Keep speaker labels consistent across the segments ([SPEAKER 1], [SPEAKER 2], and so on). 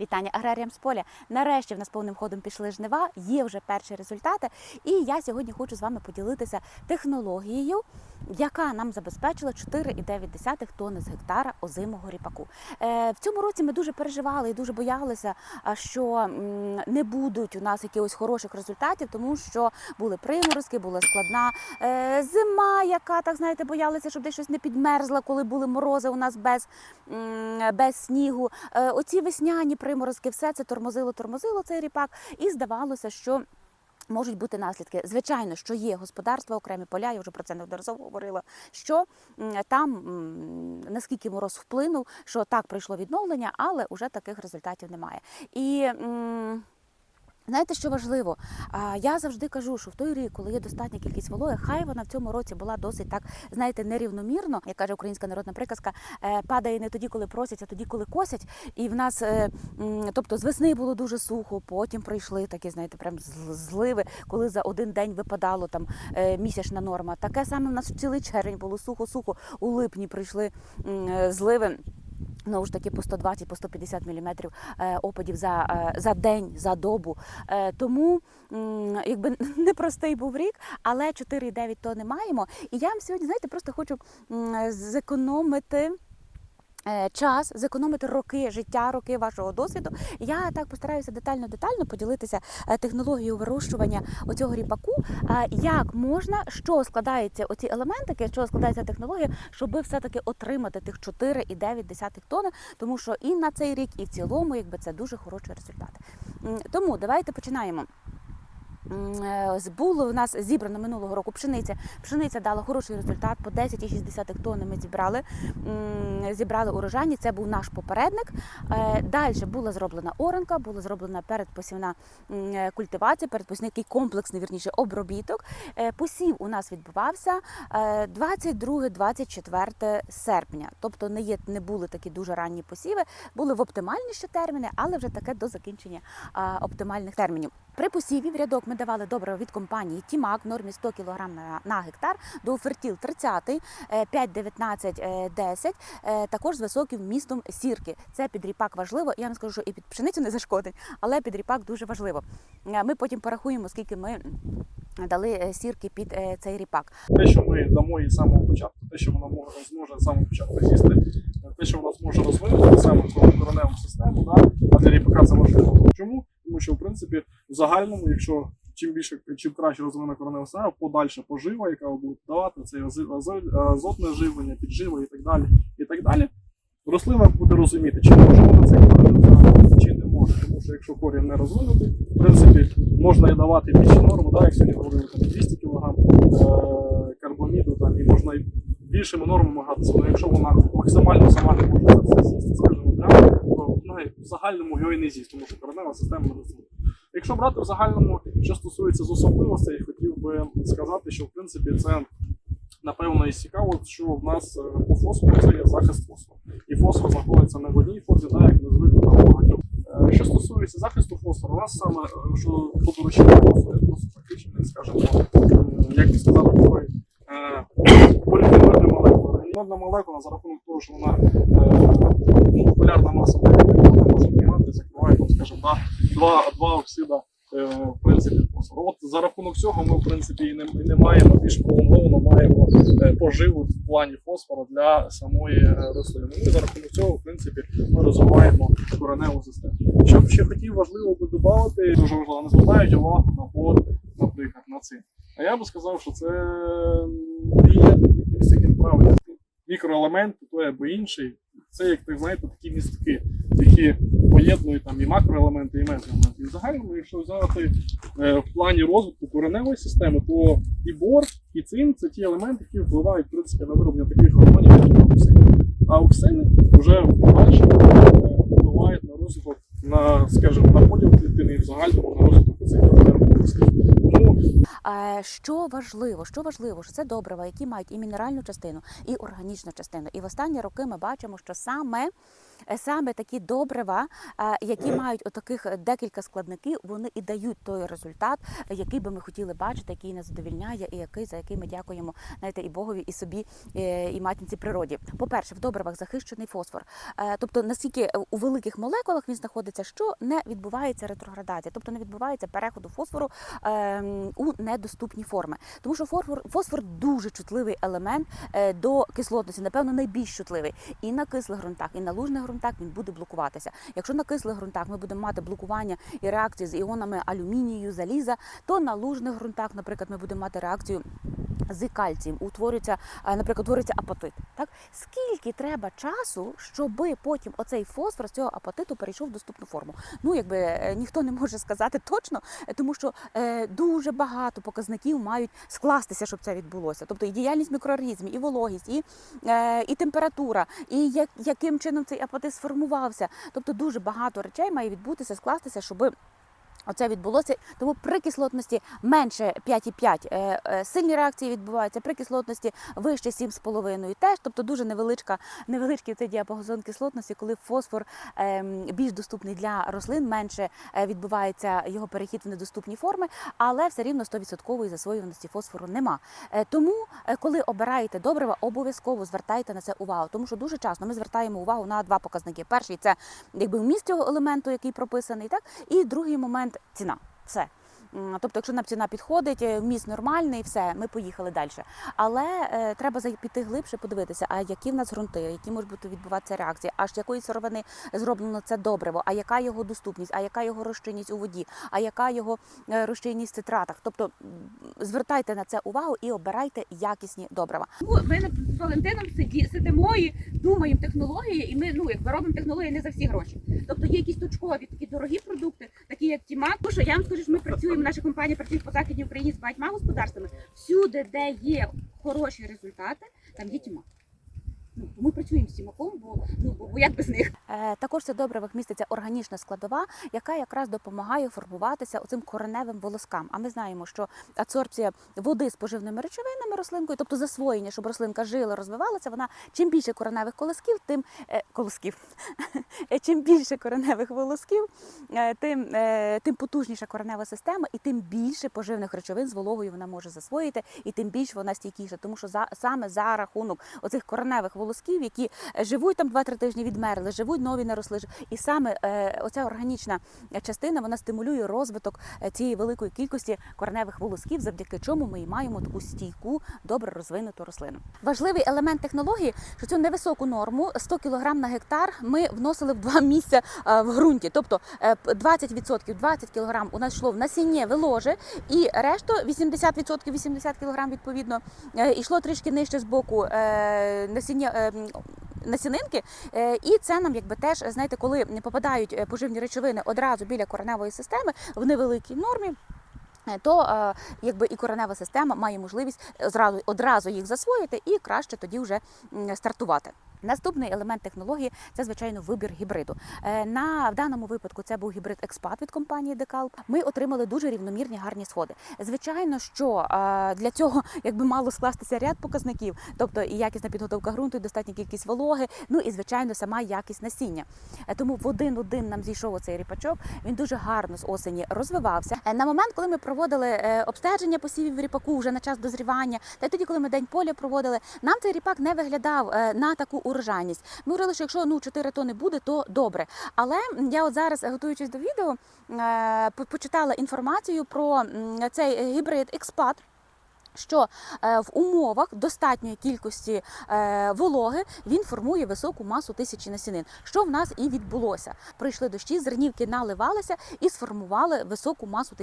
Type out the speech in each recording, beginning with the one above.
[SPEAKER 1] Вітання аграріям з поля. Нарешті в нас повним ходом пішли жнива, є вже перші результати. І я сьогодні хочу з вами поділитися технологією, яка нам забезпечила 4,9 тонни з гектара озимого ріпаку. Е, в цьому році ми дуже переживали і дуже боялися, що не будуть у нас якихось хороших результатів, тому що були приморозки, була складна е, зима, яка так знаєте, боялися, щоб десь щось не підмерзла, коли були морози у нас без, без снігу. Е, оці весняні приморозки, все це тормозило, тормозило цей ріпак, і здавалося, що. Можуть бути наслідки. Звичайно, що є господарства, окремі поля, я вже про це неодноразово говорила. Що там наскільки мороз вплинув, що так прийшло відновлення, але вже таких результатів немає. І Знаєте, що важливо? Я завжди кажу, що в той рік, коли є достатня кількість вологи, хай вона в цьому році була досить так, знаєте, нерівномірно, як каже українська народна приказка, е, падає не тоді, коли просять, а тоді, коли косять. І в нас, е, тобто, з весни було дуже сухо, потім прийшли такі, знаєте, прям зливи, коли за один день випадало там е, місячна норма. Таке саме в нас цілий червень було сухо-сухо. У липні прийшли зливи. Знову ж таки по 120 по 150 міліметрів е, опадів за, е, за день, за добу. Е, тому якби непростий був рік, але 4,9 то не маємо. І я вам сьогодні, знаєте, просто хочу зекономити. Е, Час зекономити роки життя, роки вашого досвіду. Я так постараюся детально детально поділитися е, технологією вирощування оцього ріпаку. Як можна, що складається оці елементики, що складається технологія, щоб все-таки отримати тих 4,9 тонни, тому що і на цей рік, і в цілому, якби це дуже хороший результат. Тому давайте починаємо. Е, Було у нас зібрано минулого року пшениця. Пшениця дала хороший результат. По 10,6 тонни ми зібрали. Зібрали урожайні. Це був наш попередник. Далі була зроблена оранка, була зроблена передпосівна е, культивація, передпосівний комплексний вірніше обробіток. Е, Посів у нас відбувався 22-24 серпня. Тобто не є не були такі дуже ранні посіви, були в оптимальні ще терміни, але вже таке до закінчення оптимальних термінів. При посіві в рядок ми давали добриво від компанії Тімак в нормі 100 кг на, гектар до фертіл 30, 5,19, 10, е, також з високим вмістом сірки. Це під ріпак важливо. Я вам скажу, що і під пшеницю не зашкодить, але під ріпак дуже важливо. Е, Ми потім порахуємо, скільки ми дали е, сірки під е, цей ріпак.
[SPEAKER 2] те, що ми дамо їй з самого початку, те, що вона може, зможе з самого початку з'їсти, те, що вона зможе розвинути саме короневу систему, да? а для ріпака це важливо. Чому? Тому що, в принципі, в загальному, якщо чим більше, чим краще розвинена коронева система, подальша пожива, яка ви будете давати, це азотне живлення, піджива і так далі. І так далі. Рослина буде розуміти, чи може вона цей корінь чи не може. Тому що якщо корінь не розвинутий, в принципі, можна і давати більше норму, да, як сьогодні говорили, там 200 кг е, карбаміду, там, і можна більшими нормами гратися. Але якщо вона максимально сама не може це все з'їсти, скажімо, прямо, то ну, в загальному його і не з'їсть, тому що коренева система не розвинена. Якщо брати в загальному, що стосується з особливостей, хотів би сказати, що в принципі це напевно і цікаво, що в нас е, по фосфору це є захист фосфору. І фосфор знаходиться не в одній формі, так як ми звикли на багатьох. Е, Що стосується захисту фосфору, у нас саме е, що по дорученню фосфору, я просто фактично, скажімо, як би сказати, е, молекули. Поліфенольна молекула за рахунок того, що вона ну, популярна маса молекул, вона може приймати, закриває, скажімо, да, два, два оксида е, в принципі. От за рахунок цього ми в принципі і не, і не маємо більш пролонговано маємо е, поживу в плані фосфору для самої е, рослини. Ну і за рахунок цього, в принципі, ми розвиваємо кореневу систему. Що б ще хотів важливо би додати, дуже важливо, не звертають увагу на бор, наприклад, на цим. А я би сказав, що це є якимось таким правильним мікроелемент, той або інший. Це як так знаєте, такі містки, які поєднують там і макроелементи, і мезоелементи. І в загальному, якщо взяти е, в плані розвитку кореневої системи, то і бор, і цин це ті елементи, які впливають в принципі на вироблення таких гормонів, як оксини. А оксини вже подальшому е, впливають на розвиток, на, скажімо, на поділ клітини і в загальному на розвиток. Тому
[SPEAKER 1] Що важливо, що важливо, що це добрива, які мають і мінеральну частину, і органічну частину. І в останні роки ми бачимо, що саме, саме такі добрива, е, які мають отаких декілька складників, вони і дають той результат, е, який би ми хотіли бачити, який нас задовільняє, і який за який ми дякуємо знаєте, і Богові, і собі, е, і матінці природі. По-перше, в добривах захищений фосфор. Е, Тобто, наскільки е, у великих молекулах він знаходиться, що не відбувається ретроградація, тобто не відбувається переходу фосфору ем, у недоступні форми. Тому що фосфор, фосфор дуже чутливий елемент е, до кислотності, напевно, найбільш чутливий. І на кислих ґрунтах, і на лужних ґрунтах він буде блокуватися. Якщо на кислих ґрунтах ми будемо мати блокування і реакції з іонами алюмінію, заліза, то на лужних ґрунтах, наприклад, ми будемо мати реакцію з кальцієм, утворюється, е, наприклад, утворюється апатит. Так скільки треба часу, щоби потім оцей фосфор з цього апатиту перейшов в доступну форму? Ну якби е, ніхто не може сказати точно, е, тому що е, дуже багато показників мають скластися, щоб це відбулося. Тобто і діяльність мікроорганізмів, і вологість, і, е, і температура, і як, яким чином цей апатит сформувався. Тобто дуже багато речей має відбутися, скластися, щоби Оце відбулося, тому при кислотності менше 5,5 е, е, сильні реакції відбуваються, при кислотності вище 7,5 теж, тобто дуже невеличка, невеличкий цей діапазон кислотності, коли фосфор ем, більш доступний для рослин, менше е, відбувається його перехід в недоступні форми, але все рівно 100% засвоюваності фосфору нема. Тому, коли обираєте добрива, обов'язково звертайте на це увагу, тому що дуже часто ми звертаємо увагу на два показники. Перший це якби вміст цього елементу, який прописаний, так і другий момент ціна. Все. М, Тобто, якщо нам ціна підходить, е, вміст нормальний, все, ми поїхали далі. Але е, треба піти глибше, подивитися, а які в нас ґрунти, які можуть бути відбуватися реакції, аж якої сировини зроблено це добриво, а яка його доступність, а яка його розчинність у воді, а яка його е, розчинність в цитратах. Тобто звертайте на це увагу і обирайте якісні добрива.
[SPEAKER 3] Ну, ми з Валентином сидимо і думаємо технології, і ми ну якби робимо технології не за всі гроші. Тобто є якісь точкові такі дорогі продукти, такі як Тімак. Тому що я вам скажу, що ми працюємо, наша компанія працює по західній Україні з багатьма господарствами. Всюди, де є хороші результати, там є Тімак. Ми працюємо з Тімаком, бо ну бо, як без них.
[SPEAKER 1] Е, Також цих добривах міститься органічна складова, яка якраз допомагає формуватися оцим кореневим волоскам. А ми знаємо, що адсорбція води з поживними речовинами рослинкою, тобто засвоєння, щоб рослинка жила, розвивалася, вона чим більше кореневих колосків, тим е, колосків, Е, чим більше кореневих волосків, тим, тим потужніша коренева система, і тим більше поживних речовин з вологою вона може засвоїти, і тим більше вона стійкіша, тому що за саме за рахунок оцих кореневих волосків, які е, живуть там 2-3 тижні відмерли, живуть нові наросли. І саме е, оця органічна частина вона стимулює розвиток е, цієї великої кількості кореневих волосків, завдяки чому ми і маємо таку стійку, добре розвинуту рослину. Важливий елемент технології, що цю невисоку норму 100 кг на гектар ми вносили в два місця в ґрунті. Тобто е, 20%, 20 кг у нас йшло в насіннєве ложе, і решту 80%, 80 кг відповідно йшло трішки нижче з боку насіння. Е, Насінинки, Е, і це нам якби теж знаєте, коли попадають е, поживні речовини одразу біля кореневої системи в невеликій нормі. То якби і коренева система має можливість одразу, одразу їх засвоїти і краще тоді вже стартувати. Наступний елемент технології це звичайно вибір гібриду. Е, На в даному випадку це був гібрид експат від компанії Декалп. Ми отримали дуже рівномірні гарні сходи. Звичайно, що е, для цього якби мало скластися ряд показників, тобто і якісна підготовка ґрунту, і достатня кількість вологи, ну і звичайно сама якість насіння. Е, Тому в один-один нам зійшов оцей ріпачок. Він дуже гарно з осені розвивався. На момент, коли ми проводили обстеження посівів ріпаку вже на час дозрівання, та й тоді, коли ми день поля проводили, нам цей ріпак не виглядав на таку урожайність. Ми говорили, що якщо ну 4 тони буде, то добре. Але я от зараз, готуючись до відео, е, почитала інформацію про цей гібрид експат. Що е, в умовах достатньої кількості е, вологи він формує високу масу тисячі насінин, що в нас і відбулося. Прийшли дощі, зернівки наливалися і сформували високу масу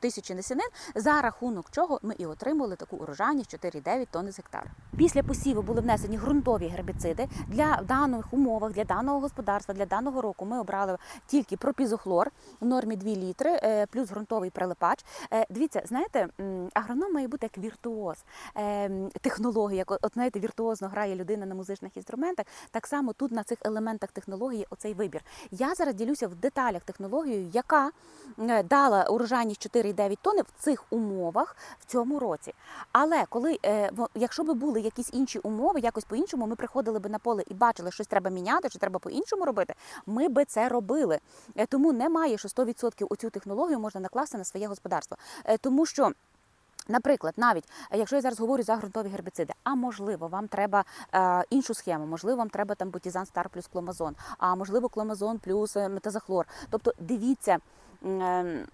[SPEAKER 1] тисячі, насінин, за рахунок чого ми і отримали таку урожайність 4,9 тонни з гектара. Після посіву були внесені ґрунтові гербіциди для даних умовах, для даного господарства, для даного року. Ми обрали тільки пропізохлор в нормі 2 літри, е, плюс ґрунтовий прилипач. Дивіться, знаєте, агроном має бути як віртуоз. Віртуоз ем, технології, як от знаєте, віртуозно грає людина на музичних інструментах, так само тут на цих елементах технології оцей вибір. Я зараз ділюся в деталях технологією, яка е, дала урожайність 4,9 тонни в цих умовах в цьому році. Але коли, е, якщо б були якісь інші умови, якось по-іншому, ми приходили би на поле і бачили, що щось треба міняти, що треба по-іншому робити, ми би це робили. Е, Тому немає, що 100% у цю технологію можна накласти на своє господарство. Тому що. Наприклад, навіть е, якщо я зараз говорю за ґрунтові гербіциди, а можливо, вам треба е, іншу схему, можливо, вам треба там бутізан стар плюс кломазон, а можливо, кломазон плюс метазахлор. Тобто дивіться, е,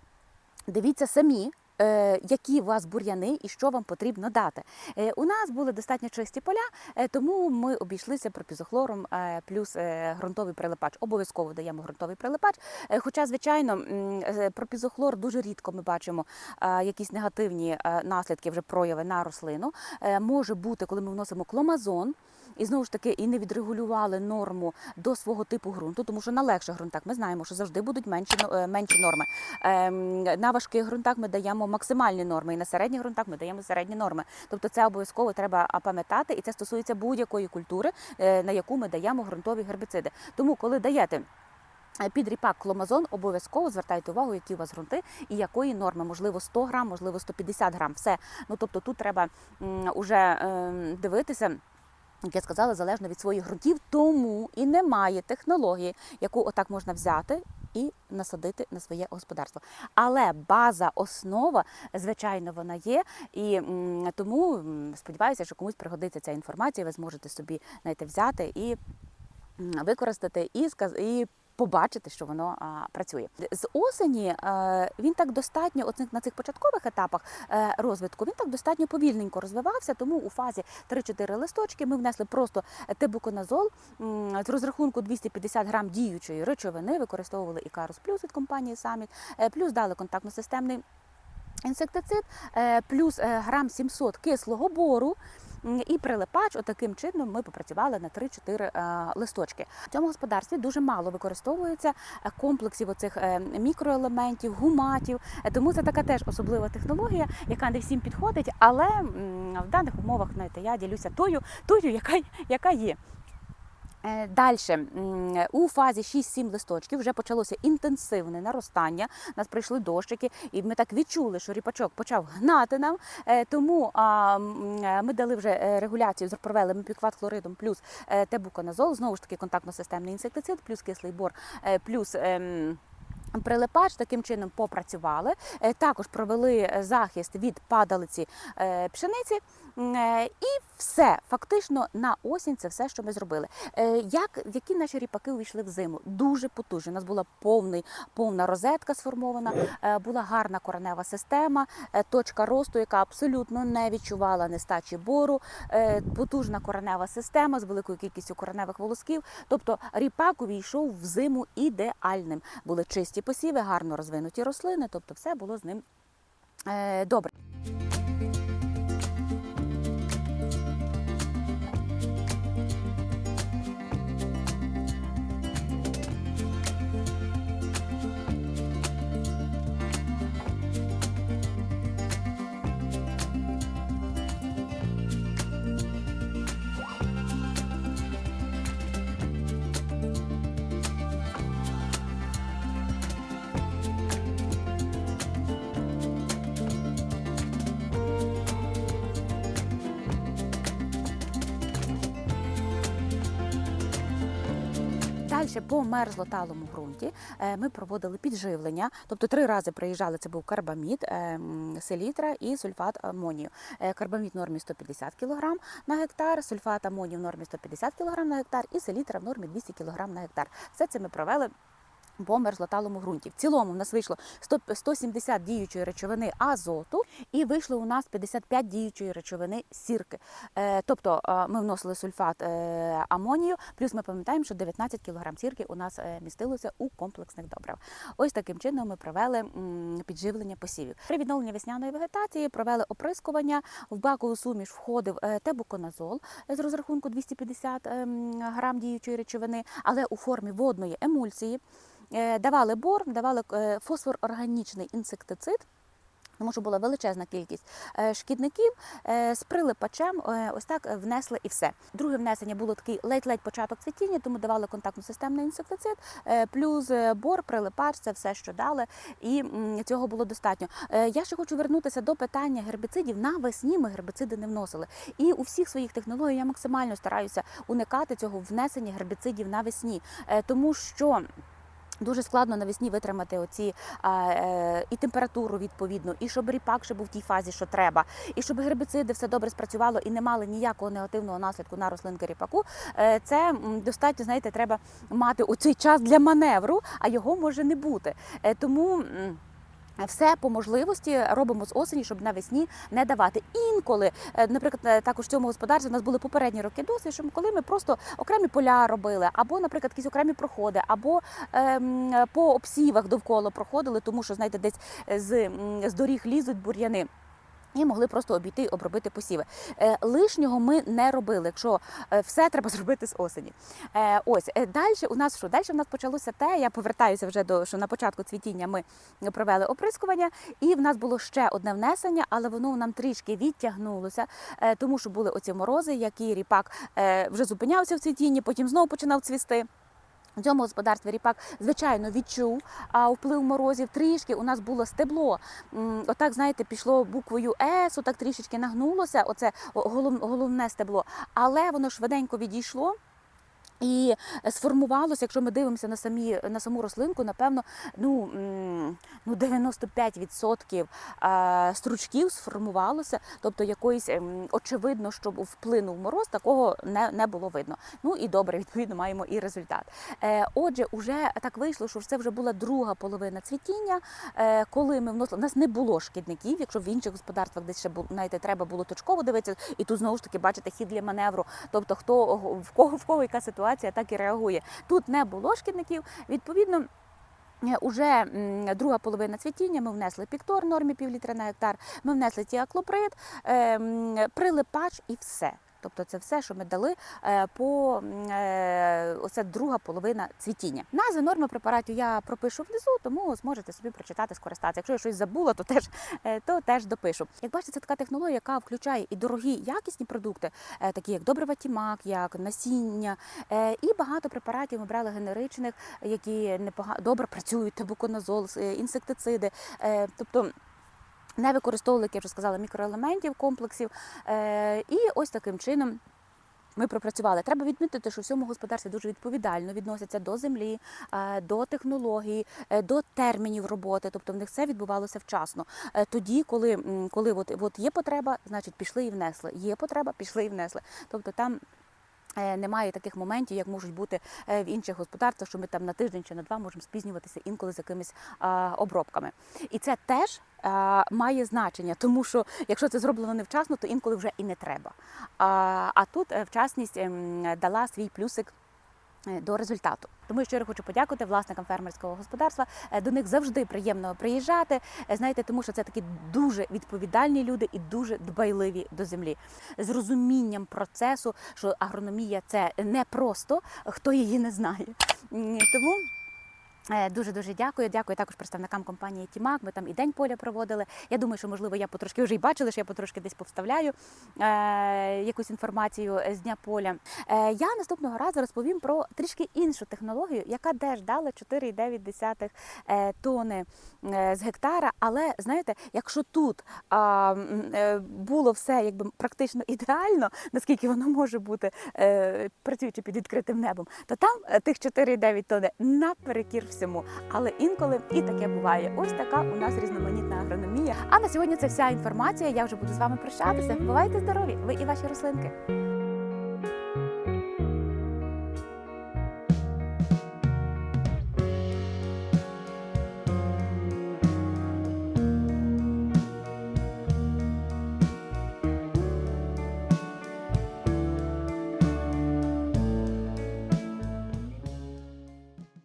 [SPEAKER 1] дивіться самі. Е, Які у вас бур'яни і що вам потрібно дати? Е, У нас були достатньо чисті поля, е, тому ми обійшлися пропізохлором плюс ґрунтовий прилипач. Обов'язково даємо ґрунтовий прилипач. Хоча, звичайно, пропізохлор дуже рідко ми бачимо якісь негативні наслідки, вже прояви на рослину. Може бути, коли ми вносимо кломазон. І знову ж таки, і не відрегулювали норму до свого типу ґрунту, тому що на легших ґрунтах ми знаємо, що завжди будуть менші е, менші норми. Ем, На важких ґрунтах ми даємо максимальні норми, і на середніх ґрунтах ми даємо середні норми. Тобто це обов'язково треба пам'ятати, і це стосується будь-якої культури, е, на яку ми даємо ґрунтові гербіциди. Тому, коли даєте е, під ріпак кломазон, обов'язково звертайте увагу, які у вас ґрунти і якої норми, можливо, 100 грам, можливо, 150 грам. Все. Ну тобто тут треба м, уже ем, дивитися. Як я сказала, залежно від своїх ґрунтів, тому і немає технології, яку отак можна взяти і насадити на своє господарство. Але база, основа, звичайно, вона є. І тому сподіваюся, що комусь пригодиться ця інформація. Ви зможете собі знаєте, взяти і використати і сказ і. Побачити, що воно а, працює з осені. Е, він так достатньо оцих на цих початкових етапах е, розвитку. Він так достатньо повільненько розвивався. Тому у фазі 3-4 листочки ми внесли просто тебуконазол з розрахунку 250 грам діючої речовини. Використовували Ікарус Плюс від компанії Summit, е, плюс дали контактно-системний інсектицид, плюс грам 700 кислого бору. І прилипач, отаким чином ми попрацювали на 3-4 е, листочки. В цьому господарстві дуже мало використовується е, комплексів оцих е, мікроелементів, гуматів. Тому це така теж особлива технологія, яка не всім підходить, але в даних умовах знаєте, я ділюся тою, тою, яка, яка є. Далі у фазі 6-7 листочків вже почалося інтенсивне наростання. Нас прийшли дощики, і ми так відчули, що ріпачок почав гнати нам. Е, Тому е, ми дали вже е, регуляцію, провели мепікват хлоридом плюс е, тебуконазол, знову ж таки контактно-системний інсектицид, плюс кислий бор, е, плюс. Прилипач таким чином попрацювали. Е, Також провели е, захист від падалиці е, пшениці. І все фактично на осінь це все, що ми зробили. Як які наші ріпаки увійшли в зиму? Дуже потужно. У нас була повний, повна розетка сформована, була гарна коренева система, точка росту, яка абсолютно не відчувала нестачі бору, потужна коренева система з великою кількістю кореневих волосків. Тобто ріпак увійшов в зиму ідеальним. Були чисті посіви, гарно розвинуті рослини, тобто все було з ним е, добре. Далі по мерзлоталому ґрунті е, ми проводили підживлення, тобто три рази приїжджали. Це був карбамід, е, селітра і сульфат амонію. Е, Карбамід в нормі 150 кг на гектар, сульфат амонію в нормі 150 кг на гектар і селітра в нормі 200 кг на гектар. Все це ми провели. По мерзлоталому ґрунті. В цілому в нас вийшло 100 170 діючої речовини азоту, і вийшло у нас 55 діючої речовини сірки. Е, тобто е, ми вносили сульфат е, амонію, плюс ми пам'ятаємо, що 19 кг сірки у нас містилося у комплексних добрив. Ось таким чином ми провели підживлення посівів. При відновленні весняної вегетації провели оприскування. В бакову суміш входив тебуконазол з розрахунку 250 ем, грам діючої речовини, але у формі водної емульсії. Е, Давали бор, давали е, фосфор органічний інсектицид. Тому що була величезна кількість е, шкідників з прилипачем, ось так внесли і все. Друге внесення було такий ледь-ледь початок цвітіння, тому давали контактно системний інсектицид, плюс бор, прилипач, це все, що дали, і цього було достатньо. Я ще хочу вернутися до питання гербіцидів. Навесні ми гербіциди не вносили. І у всіх своїх технологіях я максимально стараюся уникати цього внесення гербіцидів навесні, тому що. Дуже складно навесні витримати оці а, е, і температуру відповідно, і щоб ріпак ще був в тій фазі, що треба, і щоб гербіциди все добре спрацювало і не мали ніякого негативного наслідку на рослинки ріпаку. Е, це достатньо, знаєте, треба мати у цей час для маневру, а його може не бути. Е, тому. Все по можливості робимо з осені, щоб навесні не давати. Інколи, е, наприклад, е, також в цьому господарстві у нас були попередні роки досвід, що коли ми просто окремі поля робили, або, наприклад, якісь окремі проходи, або ем, по обсівах довкола проходили, тому що знаєте, десь з, з доріг лізуть бур'яни. І могли просто обійти і обробити посіви. Е, лишнього ми не робили, якщо е, все треба зробити з осені. Е, ось далі у нас що? Далі у нас почалося те. Я повертаюся вже до що на початку цвітіння ми провели оприскування, і в нас було ще одне внесення, але воно нам трішки відтягнулося, тому що були оці морози, які ріпак вже зупинявся в цвітінні, потім знову починав цвісти. Цьому господарстві ріпак, звичайно, відчув а, вплив морозів. Трішки у нас було стебло. Отак, знаєте, пішло буквою С, отак трішечки нагнулося. Оце голов- головне стебло. Але воно швиденько відійшло. І сформувалося, якщо ми дивимося на самі на саму рослинку, напевно, ну, ну 95% е, стручків сформувалося, тобто якоїсь ем, очевидно, щоб вплинув мороз, такого не, не було видно. Ну і добре, відповідно, маємо і результат. Е, Отже, уже так вийшло, що це вже була друга половина цвітіння. Е, Коли ми вносили, у нас не було шкідників, якщо в інших господарствах десь ще знаєте, треба було точково дивитися, і тут знову ж таки бачите хід для маневру. Тобто, хто в кого в кого яка ситуація, так і реагує. Тут не було шкідників. Відповідно. вже Уже друга половина цвітіння ми внесли піктор нормі пів літра на гектар, ми внесли тіаклоприд, е, прилипач і все. Тобто це все, що ми дали е, по е, оце друга половина цвітіння. Назви норми препаратів я пропишу внизу, тому зможете собі прочитати, скористатися. Якщо я щось забула, то теж е, то теж допишу. Як бачите, це така технологія, яка включає і дорогі якісні продукти, такі як добрива тімак, як насіння, і багато препаратів ми брали генеричних, які непогано добре працюють, табуконазол, інсектициди. Тобто не використовували, як я вже сказала, мікроелементів, комплексів. Е, І ось таким чином. Ми пропрацювали. Треба відмітити, що в цьому господарстві дуже відповідально відносяться до землі, е, до технології, е, до термінів роботи. Тобто в них все відбувалося вчасно. Тоді, коли, коли от, от є потреба, значить пішли і внесли. Є потреба, пішли і внесли. Тобто там. Е, Немає таких моментів, як можуть бути е, в інших господарствах, що ми там на тиждень чи на два можемо спізнюватися інколи з якимись обробками. І це теж має значення, тому що якщо це зроблено невчасно, то інколи вже і не треба. А, тут е, вчасність ем, дала свій плюсик. Е, До результату, тому я щиро хочу подякувати власникам фермерського господарства. Е, До них завжди приємно приїжджати. е, Знаєте, тому що це такі дуже відповідальні люди і дуже дбайливі до землі, з розумінням процесу, що агрономія це не просто хто її не знає. Тому. Дуже дуже дякую. Дякую також представникам компанії Тімак. Ми там і день поля проводили. Я думаю, що можливо я потрошки вже й бачили, що я потрошки десь повставляю е, якусь інформацію з дня поля. Е, я наступного разу розповім про трішки іншу технологію, яка теж дала 4,9 е, тони е, з гектара. Але знаєте, якщо тут е, було все якби практично ідеально, наскільки воно може бути, е, працюючи під відкритим небом, то там е, тих 4,9 тонни наперекір всьому. Але інколи і таке буває. Ось така у нас різноманітна агрономія. А на сьогодні це вся інформація. Я вже буду з вами прощатися. Бувайте здорові! Ви і ваші рослинки.